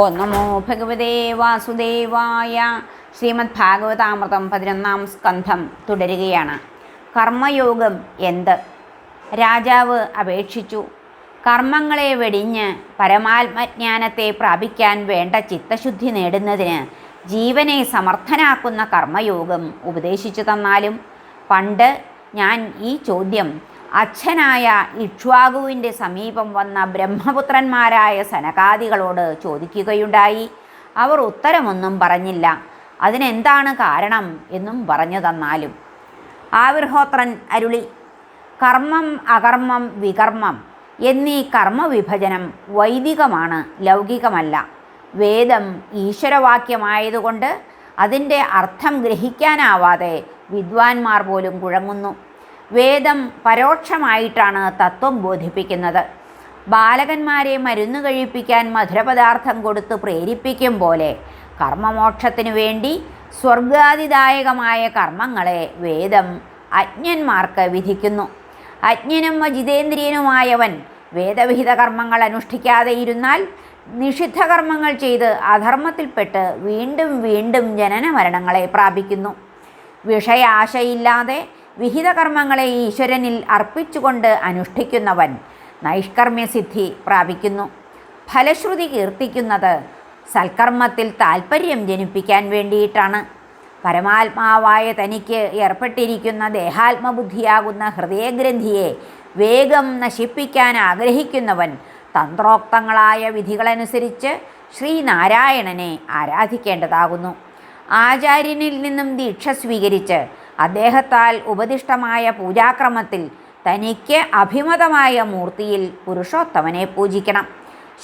ഓ നമോ ഭഗവതേ വാസുദേവായ ശ്രീമദ് ഭാഗവതാമൃതം പതിനൊന്നാം സ്കന്ധം തുടരുകയാണ്. കർമ്മയോഗം എന്ത്? രാജാവ് അപേക്ഷിച്ചു. കർമ്മങ്ങളെ വെടിഞ്ഞ് പരമാത്മജ്ഞാനത്തെ പ്രാപിക്കാൻ വേണ്ട ചിത്തശുദ്ധി നേടുന്നതിന് ജീവനെ സമർത്ഥനാക്കുന്ന കർമ്മയോഗം ഉപദേശിച്ചു തന്നാലും പണ്ട് ഞാൻ ഈ ചോദ്യം അച്ഛനായ ഇക്ഷ്വാകുവിന്റെ സമീപം വന്ന ബ്രഹ്മപുത്രന്മാരായ സനകാദികളോട് ചോദിക്കുകയുണ്ടായി. അവർ ഉത്തരമൊന്നും പറഞ്ഞില്ല. അതിനെന്താണ് കാരണം എന്നും പറഞ്ഞു തന്നാലും. ആവിർഹോത്രൻ അരുളി കർമ്മം അകർമ്മം വികർമ്മം എന്നീ കർമ്മവിഭജനം വൈദികമാണ് ലൗകികമല്ല. വേദം ഈശ്വരവാക്യമായതുകൊണ്ട് അതിന്റെ അർത്ഥം ഗ്രഹിക്കാനാവാതെ വിദ്വാൻമാർ പോലും കുഴങ്ങുന്നു. വേദം പരോക്ഷമായിട്ടാണ് തത്വം ബോധിപ്പിക്കുന്നത്. ബാലകന്മാരെ മരുന്ന് കഴിപ്പിക്കാൻ മധുരപദാർത്ഥം കൊടുത്ത് പ്രേരിപ്പിക്കും പോലെ കർമ്മമോക്ഷത്തിനു വേണ്ടി സ്വർഗാതിദായകമായ കർമ്മങ്ങളെ വേദം അജ്ഞന്മാർക്ക് വിധിക്കുന്നു. അജ്ഞനും ജിതേന്ദ്രിയനുമായവൻ വേദവിഹിത കർമ്മങ്ങൾ അനുഷ്ഠിക്കാതെ ഇരുന്നാൽ നിഷിദ്ധ കർമ്മങ്ങൾ ചെയ്ത് അധർമ്മത്തിൽപ്പെട്ട് വീണ്ടും വീണ്ടും ജനന മരണങ്ങളെ പ്രാപിക്കുന്നു. വിഷയാശയില്ലാതെ വിഹിത കർമ്മങ്ങളെ ഈശ്വരനിൽ അർപ്പിച്ചുകൊണ്ട് അനുഷ്ഠിക്കുന്നവൻ നൈഷ്കർമ്മ്യസിദ്ധി പ്രാപിക്കുന്നു. ഫലശ്രുതി കീർത്തിക്കുന്നത് സൽക്കർമ്മത്തിൽ താൽപ്പര്യം ജനിപ്പിക്കാൻ വേണ്ടിയിട്ടാണ്. പരമാത്മാവായ തനിക്ക് ഏർപ്പെട്ടിരിക്കുന്ന ദേഹാത്മബുദ്ധിയാകുന്ന ഹൃദയഗ്രന്ഥിയെ വേഗം നശിപ്പിക്കാൻ ആഗ്രഹിക്കുന്നവൻ തന്ത്രോക്തങ്ങളായ വിധികളനുസരിച്ച് ശ്രീനാരായണനെ ആരാധിക്കേണ്ടതാകുന്നു. ആചാര്യനിൽ നിന്നും ദീക്ഷ സ്വീകരിച്ച് അദ്ദേഹത്താൽ ഉപദിഷ്ടമായ പൂജാക്രമത്തിൽ തനിക്ക് അഭിമതമായ മൂർത്തിയിൽ പുരുഷോത്തമനെ പൂജിക്കണം.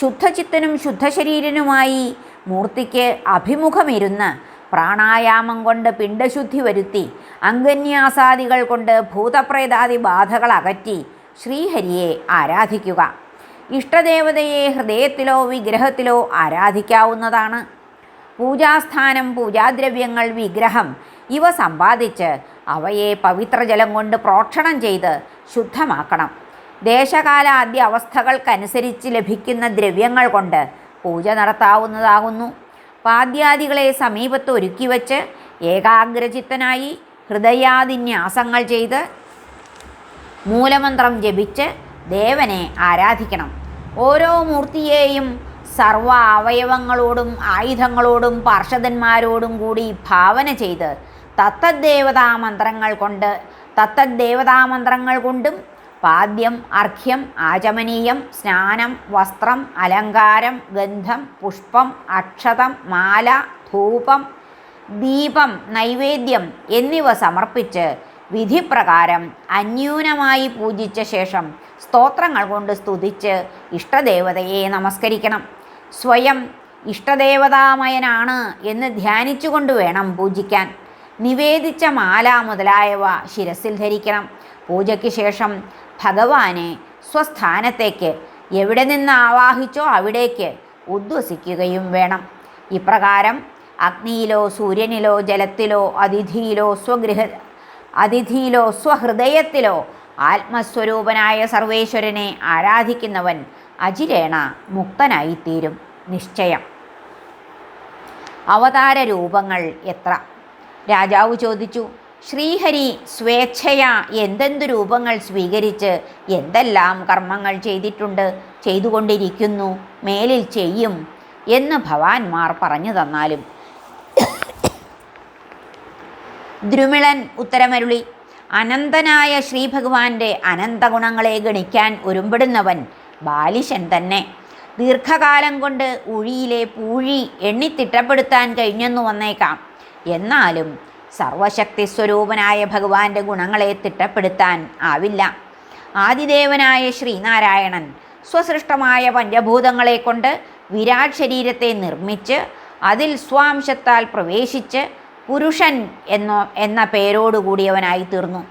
ശുദ്ധചിത്തനും ശുദ്ധശരീരനുമായി മൂർത്തിക്ക് അഭിമുഖമിരുന്ന് പ്രാണായാമം കൊണ്ട് പിണ്ടശുദ്ധി വരുത്തി അംഗന്യാസാദികൾ കൊണ്ട് ഭൂതപ്രേതാദി ബാധകൾ അകറ്റി ശ്രീഹരിയെ ആരാധിക്കുക. ഇഷ്ടദേവതയെ ഹൃദയത്തിലോ വിഗ്രഹത്തിലോ ആരാധിക്കാവുന്നതാണ്. പൂജാസ്ഥാനം പൂജാദ്രവ്യങ്ങൾ വിഗ്രഹം ഇവ സമ്പാദിച്ച് അവയെ പവിത്രജലം കൊണ്ട് പ്രോക്ഷണം ചെയ്ത് ശുദ്ധമാക്കണം. ദേശകാലാദ്യ അവസ്ഥകൾക്കനുസരിച്ച് ലഭിക്കുന്ന ദ്രവ്യങ്ങൾ കൊണ്ട് പൂജ നടത്താവുന്നതാകുന്നു. പാദ്യാദികളെ സമീപത്ത് ഒരുക്കി വച്ച് ഏകാഗ്രചിത്തനായി ഹൃദയാദിന്യാസങ്ങൾ ചെയ്ത് മൂലമന്ത്രം ജപിച്ച് ദേവനെ ആരാധിക്കണം. ഓരോ മൂർത്തിയെയും സർവ അവയവങ്ങളോടും ആയുധങ്ങളോടും പാർഷദന്മാരോടും കൂടി ഭാവന ചെയ്ത് തത്തദ്ദേവതാ മന്ത്രങ്ങൾ കൊണ്ട് തത്തദ്ദേവതാമന്ത്രങ്ങൾ കൊണ്ടും പാദ്യം അർഘ്യം ആചമനീയം സ്നാനം വസ്ത്രം അലങ്കാരം ഗന്ധം പുഷ്പം അക്ഷതം മാല ധൂപം ദീപം നൈവേദ്യം എന്നിവ സമർപ്പിച്ച് വിധിപ്രകാരം അന്യൂനമായി പൂജിച്ച ശേഷം സ്തോത്രങ്ങൾ കൊണ്ട് സ്തുതിച്ച് ഇഷ്ടദേവതയെ നമസ്കരിക്കണം. സ്വയം ഇഷ്ടദേവതാമയനാണ് എന്ന് ധ്യാനിച്ചുകൊണ്ട് വേണം പൂജിക്കാൻ. നിവേദിച്ച മാല മുതലായവ ശിരസിൽ ധരിക്കണം. പൂജയ്ക്ക് ശേഷം ഭഗവാനെ സ്വസ്ഥാനത്തേക്ക് എവിടെ നിന്ന് ആവാഹിച്ചോ അവിടേക്ക് ഉദ്വസിക്കുകയും വേണം. ഇപ്രകാരം അഗ്നിയിലോ സൂര്യനിലോ ജലത്തിലോ അതിഥിയിലോ സ്വഗൃഹ അതിഥിയിലോ സ്വഹൃദയത്തിലോ ആത്മസ്വരൂപനായ സർവേശ്വരനെ ആരാധിക്കുന്നവൻ അജിരേണ മുക്തനായിത്തീരും നിശ്ചയം. അവതാര രൂപങ്ങൾ എത്ര? രാജാവ് ചോദിച്ചു ശ്രീഹരി സ്വേച്ഛയാ. എന്തെന്തു രൂപങ്ങൾ സ്വീകരിച്ച് എന്തെല്ലാം കർമ്മങ്ങൾ ചെയ്തിട്ടുണ്ട്? ചെയ്തുകൊണ്ടിരിക്കുന്നു. മേലിൽ ചെയ്യും എന്ന് ഭവാൻമാർ പറഞ്ഞു തന്നാലും. ദ്രുമിളൻ ഉത്തരമരുളി അനന്തനായ ശ്രീഭഗവാന്റെ അനന്തഗുണങ്ങളെ ഗണിക്കാൻ ഒരുമ്പെടുന്നവൻ ബാലിശൻ തന്നെ. ദീർഘകാലം കൊണ്ട് ഉഴിയിലെ പൂഴി എണ്ണിത്തിട്ടപ്പെടുത്താൻ കഴിഞ്ഞെന്നു വന്നേക്കാം. എന്നാലും സർവശക്തി സ്വരൂപനായ ഭഗവാന്റെ ഗുണങ്ങളെ തിട്ടപ്പെടുത്താൻ ആവില്ല. ആദിദേവനായ ശ്രീനാരായണൻ സ്വസൃഷ്ടമായ പഞ്ചഭൂതങ്ങളെ കൊണ്ട് വിരാട് ശരീരത്തെ നിർമ്മിച്ച് അതിൽ സ്വാംശത്താൽ പ്രവേശിച്ച് പുരുഷൻ എന്നോ എന്ന പേരോടുകൂടിയവനായി തീർന്നു.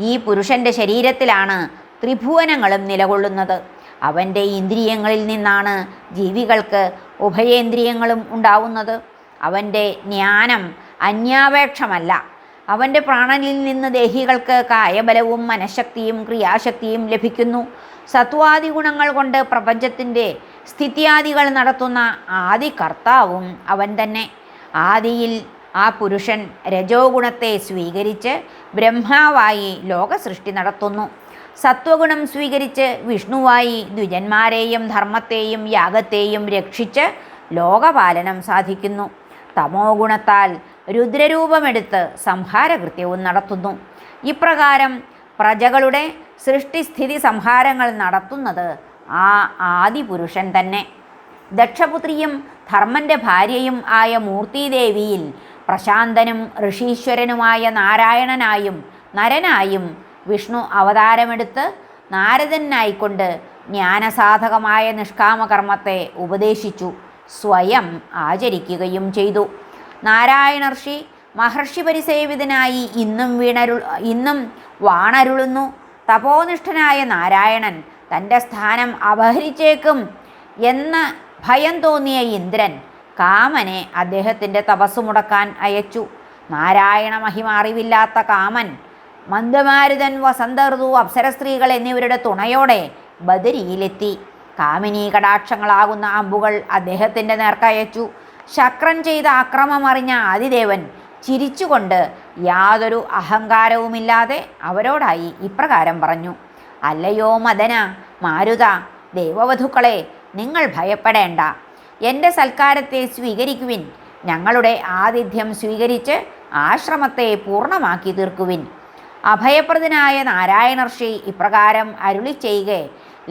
ഈ പുരുഷന്റെ ശരീരത്തിലാണ് ത്രിഭുവനങ്ങളും നിലകൊള്ളുന്നത്. അവന്റെ ഇന്ദ്രിയങ്ങളിൽ നിന്നാണ് ജീവികൾക്ക് ഉഭയേന്ദ്രിയങ്ങളും ഉണ്ടാവുന്നത്. അവന്റെ ജ്ഞാനം അന്യാപേക്ഷമല്ല. അവന്റെ പ്രാണനിൽ നിന്ന് ദേഹികൾക്ക് കായബലവും മനഃശക്തിയും ക്രിയാശക്തിയും ലഭിക്കുന്നു. സത്വാദി ഗുണങ്ങൾ കൊണ്ട് പ്രപഞ്ചത്തിന്റെ സ്ഥിതിയാദികൾ നടത്തുന്ന ആദി കർത്താവും അവൻ തന്നെ. ആദിയിൽ ആ പുരുഷൻ രജോ ഗുണത്തെ സ്വീകരിച്ച് ബ്രഹ്മാവായി ലോകസൃഷ്ടി നടത്തുന്നു. സത്വഗുണം സ്വീകരിച്ച് വിഷ്ണുവായി ദ്വിജന്മാരെയും ധർമ്മത്തെയും യാഗത്തെയും രക്ഷിച്ച് ലോകപാലനം സാധിക്കുന്നു. തമോ ഗുണത്താൽ രുദ്രരൂപമെടുത്ത് സംഹാരകൃത്യവും നടത്തുന്നു. ഇപ്രകാരം പ്രജകളുടെ സൃഷ്ടിസ്ഥിതി സംഹാരങ്ങൾ നടത്തുന്നത് ആ ആദിപുരുഷൻ തന്നെ. ദക്ഷപുത്രിയും ധർമ്മന്റെ ഭാര്യയും ആയ മൂർത്തിദേവിയിൽ പ്രശാന്തനും ഋഷീശ്വരനുമായ നാരായണനായും നരനായും വിഷ്ണു അവതാരമെടുത്ത് നാരദനായിക്കൊണ്ട് ജ്ഞാനസാധകമായ നിഷ്കാമകർമ്മത്തെ ഉപദേശിച്ചു. സ്വയം ആചരിക്കുകയും ചെയ്തു. നാരായണർഷി മഹർഷി പരിസേവിതനായി ഇന്നും വീണരു ഇന്നും വാണരുളുന്നു. തപോനിഷ്ഠനായ നാരായണൻ തന്റെ സ്ഥാനം അപഹരിച്ചേക്കും എന്ന് ഭയം തോന്നിയ ഇന്ദ്രൻ കാമനെ അദ്ദേഹത്തിന്റെ തപസ് മുടക്കാൻ അയച്ചു. നാരായണ മഹിമ അറിവില്ലാത്ത കാമൻ മന്ദമാരുതൻ വസന്തഋതു അപ്സരസ്ത്രീകൾ എന്നിവരുടെ തുണയോടെ ബദരിയിലെത്തി. കാമിനി കടാക്ഷങ്ങളാകുന്ന അമ്പുകൾ അദ്ദേഹത്തിന്റെ നേർക്കയച്ചു ശക്രൻ ചെയ്ത അക്രമമറിഞ്ഞ ആദിദേവൻ ചിരിച്ചുകൊണ്ട് യാതൊരു അഹങ്കാരവുമില്ലാതെ അവരോടായി ഇപ്രകാരം പറഞ്ഞു. അല്ലയോ മദന മാരുത ദേവവധുക്കളെ നിങ്ങൾ ഭയപ്പെടേണ്ട. എന്റെ സൽക്കാരത്തെ സ്വീകരിക്കുവിൻ. ഞങ്ങളുടെ ആതിഥ്യം സ്വീകരിച്ച് ആശ്രമത്തെ പൂർണമാക്കി തീർക്കുവിൻ. അഭയപ്രദനായ നാരായണർഷി ഇപ്രകാരം അരുളി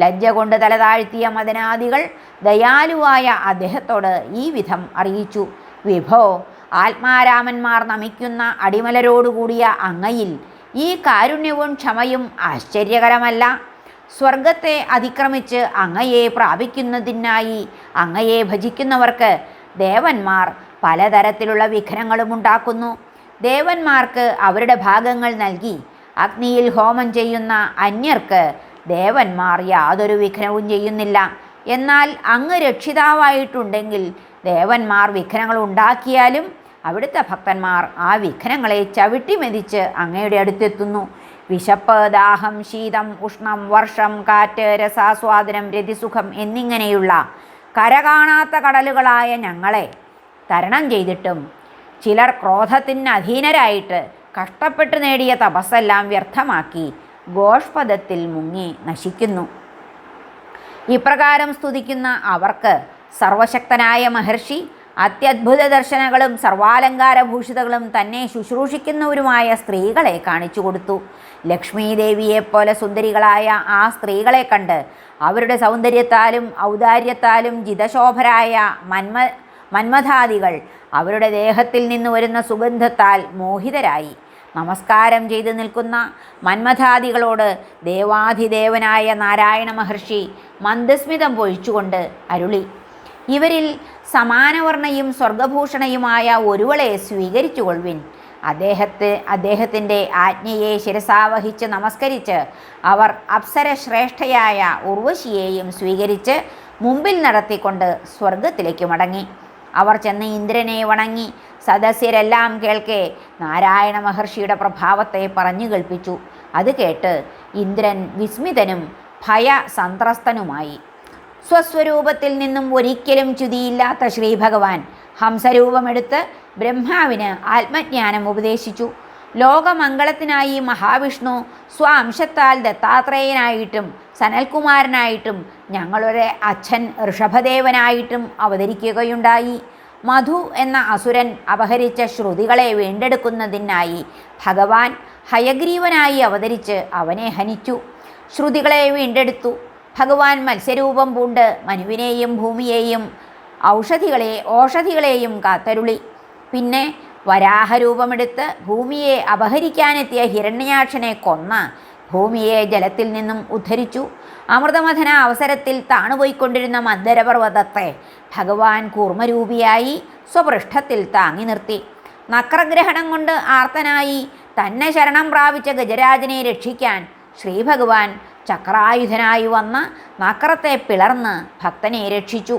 ലജ്ജ കൊണ്ട് തലതാഴ്ത്തിയ മദനാദികൾ ദയാലുവായ അദ്ദേഹത്തോട് ഈ വിധം അറിയിച്ചു. വിഭോ ആത്മാരാമന്മാർ നമിക്കുന്ന അടിമലരോടുകൂടിയ അങ്ങയിൽ ഈ കാരുണ്യവും ക്ഷമയും ആശ്ചര്യകരമല്ല. സ്വർഗത്തെ അതിക്രമിച്ച് അങ്ങയെ പ്രാപിക്കുന്നതിനായി അങ്ങയെ ഭജിക്കുന്നവർക്ക് ദേവന്മാർ പലതരത്തിലുള്ള വിഘ്നങ്ങളും ഉണ്ടാക്കുന്നു. ദേവന്മാർക്ക് അവരുടെ ഭാഗങ്ങൾ നൽകി അഗ്നിയിൽ ഹോമം ചെയ്യുന്ന അന്യർക്ക് ദേവന്മാർ യാതൊരു വിഘ്നവും ചെയ്യുന്നില്ല. എന്നാൽ അങ്ങ് രക്ഷിതാവായിട്ടുണ്ടെങ്കിൽ ദേവന്മാർ വിഘ്നങ്ങൾ ഉണ്ടാക്കിയാലും അവിടുത്തെ ഭക്തന്മാർ ആ വിഘ്നങ്ങളെ ചവിട്ടി മെതിച്ച് അങ്ങയുടെ അടുത്തെത്തുന്നു. വിശപ്പ് ദാഹം ശീതം ഉഷ്ണം വർഷം കാറ്റ് രസാസ്വാദനം രതിസുഖം എന്നിങ്ങനെയുള്ള കരകാണാത്ത കടലുകളായ ഞങ്ങളെ തരണം ചെയ്തിട്ടും ചിലർ ക്രോധത്തിന് അധീനരായിട്ട് കഷ്ടപ്പെട്ട് നേടിയ തപസ്സെല്ലാം വ്യർത്ഥമാക്കി ഗോഷ്പദത്തിൽ മുങ്ങി നശിക്കുന്നു. ഇപ്രകാരം സ്തുതിക്കുന്ന അവർക്ക് സർവശക്തനായ മഹർഷി അത്യത്ഭുത ദർശനങ്ങളും സർവാലങ്കാരഭൂഷിതകളും തന്നെ ശുശ്രൂഷിക്കുന്നവരുമായ സ്ത്രീകളെ കാണിച്ചു കൊടുത്തു. ലക്ഷ്മീദേവിയെപ്പോലെ സുന്ദരികളായ ആ സ്ത്രീകളെ കണ്ട് അവരുടെ സൗന്ദര്യത്താലും ഔദാര്യത്താലും ജിതശോഭരായ മന്മ മന്മഥാദികൾ അവരുടെ ദേഹത്തിൽ നിന്ന് വരുന്ന സുഗന്ധത്താൽ മോഹിതരായി. നമസ്കാരം ചെയ്തു നിൽക്കുന്ന മന്മഥാദികളോട് ദേവാധിദേവനായ നാരായണ മഹർഷി മന്ദസ്മിതം പൊഴിച്ചുകൊണ്ട് അരുളി. ഇവരിൽ സമാനവർണയും സ്വർഗഭൂഷണയുമായ ഒരുവളെ സ്വീകരിച്ചു സ്വീകരിച്ചുകൊള്ളുവിൻ. അദ്ദേഹത്തെ അദ്ദേഹത്തിന്റെ ആജ്ഞയെ ശിരസാവഹിച്ച് നമസ്കരിച്ച് അവർ അപ്സരശ്രേഷ്ഠയായ ഉർവശിയെയും സ്വീകരിച്ച് മുമ്പിൽ നടത്തിക്കൊണ്ട് സ്വർഗത്തിലേക്ക് മടങ്ങി. അവർ ചെന്ന് ഇന്ദ്രനെ വണങ്ങി സദസ്യരെല്ലാം കേൾക്കെ. നാരായണ മഹർഷിയുടെ പ്രഭാവത്തെ പറഞ്ഞു കേൾപ്പിച്ചു. അത് കേട്ട് ഇന്ദ്രൻ വിസ്മിതനും ഭയസന്ത്രസ്തനുമായി സ്വസ്വരൂപത്തിൽ നിന്നും ഒരിക്കലും ചുതിയില്ലാത്ത ശ്രീഭഗവാൻ ഹംസരൂപമെടുത്ത് ബ്രഹ്മാവിന് ആത്മജ്ഞാനം ഉപദേശിച്ചു. ലോകമംഗളത്തിനായി മഹാവിഷ്ണു സ്വാംശത്താൽ ദത്താത്രേയനായിട്ടും സനൽകുമാരനായിട്ടും ഞങ്ങളുടെ അച്ഛൻ ഋഷഭദേവനായിട്ടും അവതരിക്കുകയുണ്ടായി. മധു എന്ന അസുരൻ അപഹരിച്ച ശ്രുതികളെ വീണ്ടെടുക്കുന്നതിനായി ഭഗവാൻ ഹയഗ്രീവനായി അവതരിച്ച് അവനെ ഹനിച്ചു. ശ്രുതികളെ വീണ്ടെടുത്തു. ഭഗവാൻ മത്സ്യരൂപം പൂണ്ട് മനുവിനെയും ഭൂമിയെയും ഔഷധികളെ ഓഷധികളെയും കാത്തരുളി. പിന്നെ വരാഹരൂപമെടുത്ത് ഭൂമിയെ അപഹരിക്കാനെത്തിയ ഹിരണ്യാക്ഷനെ കൊന്ന് ഭൂമിയെ ജലത്തിൽ നിന്നും ഉദ്ധരിച്ചു. അമൃതമഥന അവസരത്തിൽ താണുപോയിക്കൊണ്ടിരുന്ന മന്ദരപർവതത്തെ ഭഗവാൻ കൂർമ്മരൂപിയായി സ്വപൃഷ്ഠത്തിൽ താങ്ങി നിർത്തി. നക്രഗ്രഹണം കൊണ്ട് ആർത്തനായി തന്നെ ശരണം പ്രാപിച്ച ഗജരാജനെ രക്ഷിക്കാൻ ശ്രീഭഗവാൻ ചക്രായുധനായി വന്ന് നക്രത്തെ പിളർന്ന് ഭക്തനെ രക്ഷിച്ചു.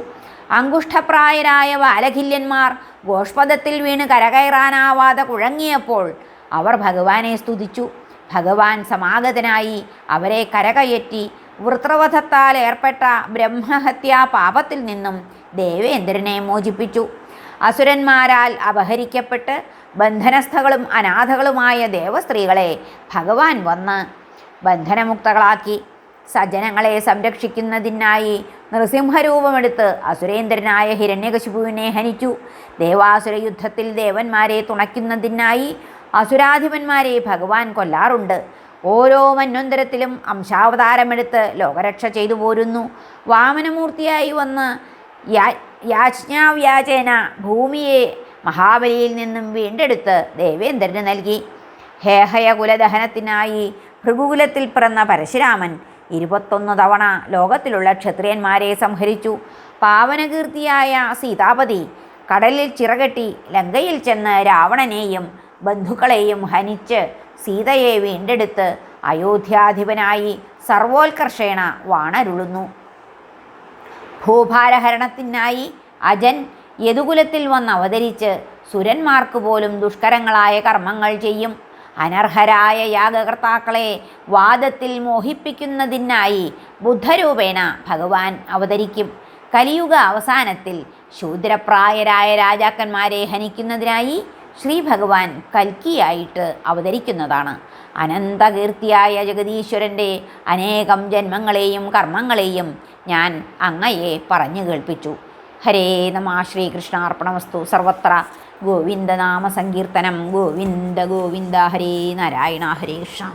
അങ്കുഷ്ഠപ്രായരായ ബാലഖില്യന്മാർ ഗോഷ്പദത്തിൽ വീണ് കരകയറാനാവാതെ കുഴങ്ങിയപ്പോൾ അവർ ഭഗവാനെ സ്തുതിച്ചു. ഭഗവാൻ സമാഗതനായി അവരെ കരകയറ്റി വൃത്രവധത്താൽ ഏർപ്പെട്ട ബ്രഹ്മഹത്യാ പാപത്തിൽ നിന്നും ദേവേന്ദ്രനെ മോചിപ്പിച്ചു. അസുരന്മാരാൽ അപഹരിക്കപ്പെട്ട് ബന്ധനസ്ഥകളും അനാഥകളുമായ ദേവസ്ത്രീകളെ ഭഗവാൻ വന്ന് ബന്ധനമുക്തകളാക്കി. സജ്ജനങ്ങളെ സംരക്ഷിക്കുന്നതിനായി നൃസിംഹരൂപമെടുത്ത് അസുരേന്ദ്രനായ ഹിരണ്യകശിപുവിനെ ഹനിച്ചു. ദേവാസുര യുദ്ധത്തിൽ ദേവന്മാരെ തുണയ്ക്കുന്നതിനായി അസുരാധിപന്മാരെ ഭഗവാൻ കൊല്ലാറുണ്ട്. ഓരോ മന്വന്തരത്തിലും അംശാവതാരമെടുത്ത് ലോകരക്ഷ ചെയ്തു പോരുന്നു. വാമനമൂർത്തിയായി വന്ന് യാ യാജ്ഞാവ്യാചേന ഭൂമിയെ മഹാബലിയിൽ നിന്നും വീണ്ടെടുത്ത് ദേവേന്ദ്രന് നൽകി. ഹേഹയ കുലദഹനത്തിനായി ഭൃഗുകുലത്തിൽ പിറന്ന പരശുരാമൻ ഇരുപത്തൊന്ന് തവണ ലോകത്തിലുള്ള ക്ഷത്രിയന്മാരെ സംഹരിച്ചു. പാവനകീർത്തിയായ സീതാപതി കടലിൽ ചിറകെട്ടി ലങ്കയിൽ ചെന്ന് രാവണനെയും ബന്ധുക്കളെയും ഹനിച്ച് സീതയെ വീണ്ടെടുത്ത് അയോധ്യാധിപനായി സർവോത്കർഷേണ വാണരുളുന്നു. ഭൂഭാരഹരണത്തിനായി അജൻ യദുകുലത്തിൽ വന്ന് അവതരിച്ച് സുരന്മാർക്ക് പോലും ദുഷ്കരങ്ങളായ കർമ്മങ്ങൾ ചെയ്യും. അനർഹരായ യാഗകർത്താക്കളെ വാദത്തിൽ മോഹിപ്പിക്കുന്നതിനായി ബുദ്ധരൂപേണ ഭഗവാൻ അവതരിക്കും. കലിയുഗ അവസാനത്തിൽ ശൂദ്രപ്രായരായ രാജാക്കന്മാരെ ഹനിക്കുന്നതിനായി ശ്രീ ഭഗവാൻ കൽക്കിയായിട്ട് അവതരിക്കുന്നതാണ്. അനന്തകീർത്തിയായ ജഗദീശ്വരന്റെ അനേകം ജന്മങ്ങളെയും കർമ്മങ്ങളെയും ഞാൻ അങ്ങയെ പറഞ്ഞു കേൾപ്പിച്ചു. ഹരേ നമ ശ്രീകൃഷ്ണാർപ്പണമസ്തു. സർവത്ര ഗോവിന്ദനാമ സങ്കീർത്തനം ഗോവിന്ദ ഗോവിന്ദ ഹരേ നാരായണ ഹരേ കൃഷ്ണ.